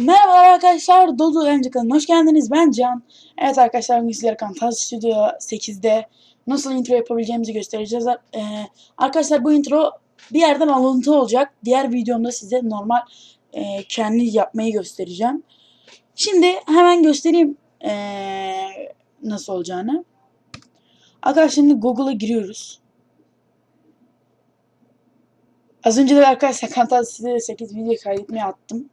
Merhaba arkadaşlar, Dodu Eğlence kanalına hoş geldiniz. Ben Can. Evet arkadaşlar, bugün sizlere Camtasia Studio 8'de nasıl intro yapabileceğimizi göstereceğiz. Ee, arkadaşlar bu intro bir yerden alıntı olacak. Diğer videomda size normal e, kendi yapmayı göstereceğim. Şimdi hemen göstereyim ee, nasıl olacağını. Arkadaşlar şimdi Google'a giriyoruz. Az önce de arkadaşlar Camtasia Studio 8 video kaydetmeye attım.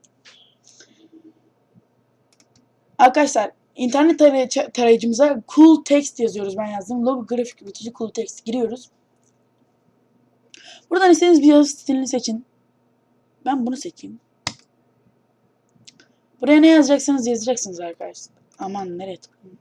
Arkadaşlar internet taray- tarayıcımıza cool text yazıyoruz. Ben yazdım. Logo grafik üretici cool text giriyoruz. Buradan istediğiniz bir yazı stilini seçin. Ben bunu seçeyim. Buraya ne yazacaksınız yazacaksınız arkadaşlar. Aman nereye tıkladım?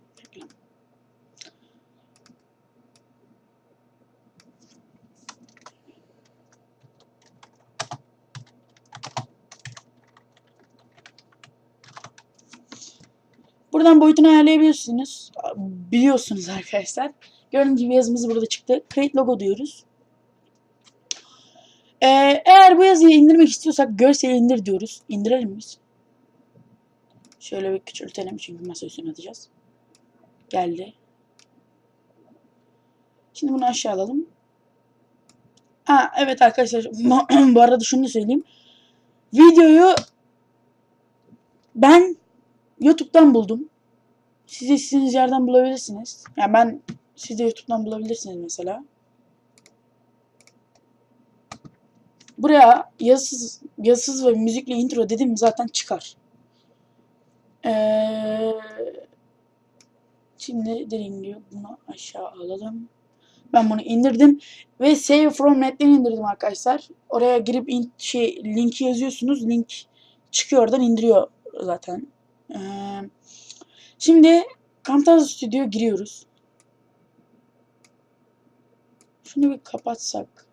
Buradan boyutunu ayarlayabilirsiniz. Biliyorsunuz arkadaşlar. Gördüğünüz gibi yazımız burada çıktı. Create logo diyoruz. Ee, eğer bu yazıyı indirmek istiyorsak görseli indir diyoruz. İndirelim biz. Şöyle bir küçültelim çünkü masa üstüne atacağız. Geldi. Şimdi bunu aşağı alalım. Ha evet arkadaşlar bu arada şunu söyleyeyim. Videoyu ben YouTube'dan buldum. Siz de istediğiniz yerden bulabilirsiniz. Yani ben siz de YouTube'dan bulabilirsiniz mesela. Buraya yazısız, yazısız ve müzikli intro dedim zaten çıkar. Ee, şimdi dediğim gibi bunu aşağı alalım. Ben bunu indirdim ve Save from Net'ten indirdim arkadaşlar. Oraya girip in, şey linki yazıyorsunuz. Link çıkıyor oradan indiriyor zaten. Ee, şimdi Camtasia Studio'ya giriyoruz. Şunu bir kapatsak.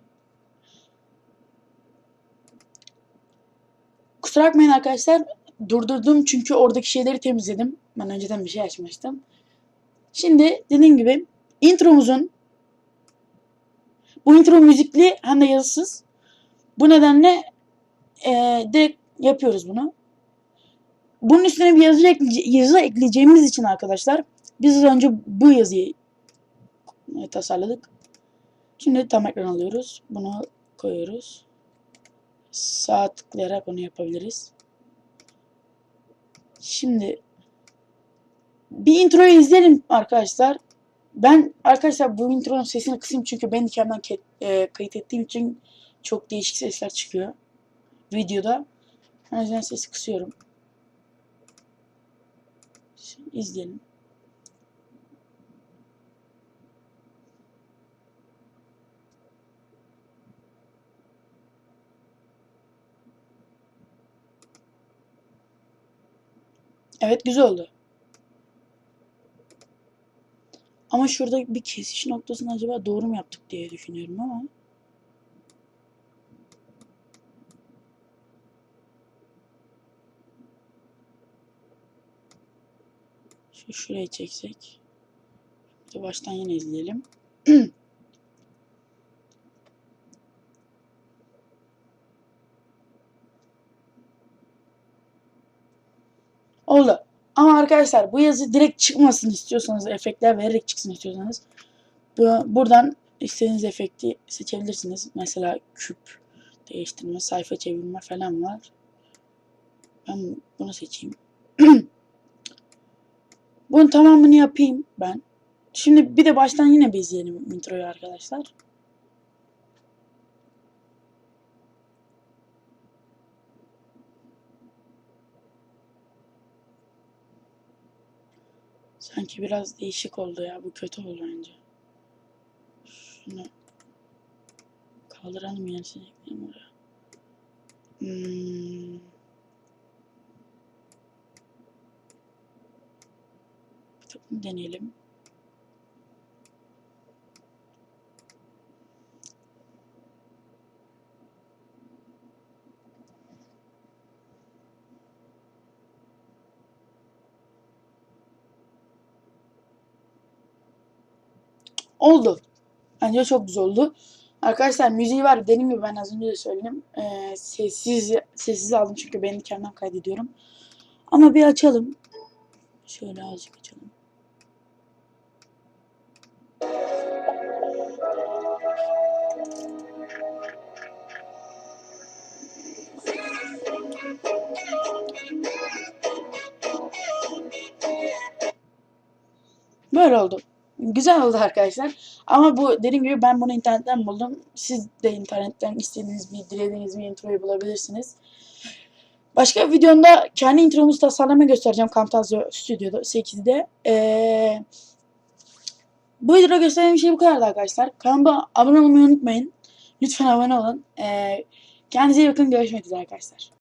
Kusura bakmayın arkadaşlar. Durdurdum çünkü oradaki şeyleri temizledim. Ben önceden bir şey açmıştım. Şimdi dediğim gibi intromuzun bu intro müzikli hem de yazısız. Bu nedenle e, direkt yapıyoruz bunu. Bunun üstüne bir yazı, ekleyece- yazı ekleyeceğimiz için arkadaşlar biz az önce bu yazıyı e, tasarladık. Şimdi tam ekran alıyoruz. Bunu koyuyoruz. Sağ tıklayarak onu yapabiliriz. Şimdi bir introyu izleyelim arkadaşlar. Ben arkadaşlar bu intronun sesini kısayım çünkü ben kendimden ke- e, kayıt ettiğim için çok değişik sesler çıkıyor videoda. O yüzden sesi kısıyorum. İzleyelim. Evet güzel oldu. Ama şurada bir kesiş noktasını acaba doğru mu yaptık diye düşünüyorum ama. Şu şuraya çeksek. Bir baştan yine izleyelim. Oldu. Ama arkadaşlar bu yazı direkt çıkmasın istiyorsanız, efektler vererek çıksın istiyorsanız bu, buradan istediğiniz efekti seçebilirsiniz. Mesela küp değiştirme, sayfa çevirme falan var. Ben bunu seçeyim. Bunun tamamını yapayım ben. Şimdi bir de baştan yine bir izleyelim introyu arkadaşlar. Sanki biraz değişik oldu ya. Bu kötü oldu bence. Şunu kaldıralım yenisini ekleyelim oraya. Hmm. Bir de deneyelim. Oldu. Bence çok güzel oldu. Arkadaşlar müziği var. Dediğim gibi ben az önce de söyledim. Ee, sessiz sessiz aldım çünkü ben kendimden kaydediyorum. Ama bir açalım. Şöyle azıcık açalım. Böyle oldu. Güzel oldu arkadaşlar. Ama bu dediğim gibi ben bunu internetten buldum. Siz de internetten istediğiniz bir, dilediğiniz bir introyu bulabilirsiniz. Başka bir videomda kendi intromuzu tasarlamayı göstereceğim Camtasia Studio'da 8'de. Ee, bu videoda gösterdiğim şey bu kadardı arkadaşlar. Kanalıma abone olmayı unutmayın. Lütfen abone olun. Ee, kendinize iyi bakın. Görüşmek üzere arkadaşlar.